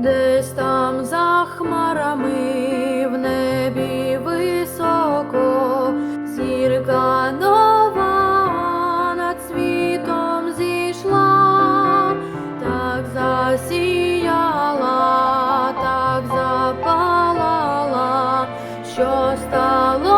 десь там за хмарами в небі високо, зірка нова над світом зійшла, так засіяла, так запалала, що стало.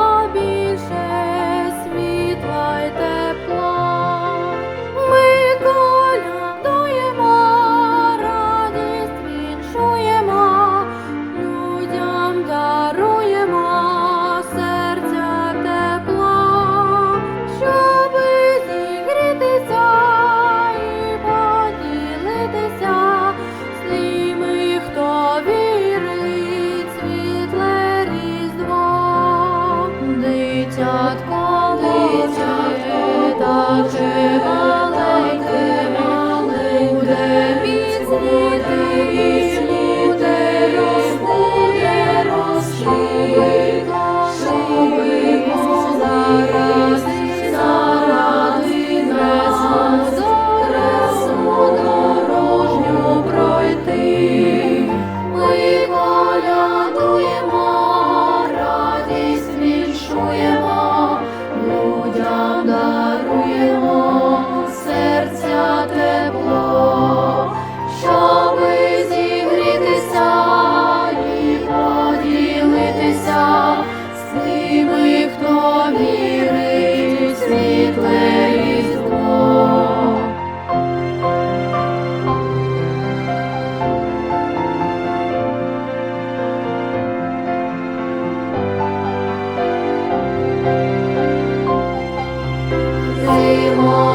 more.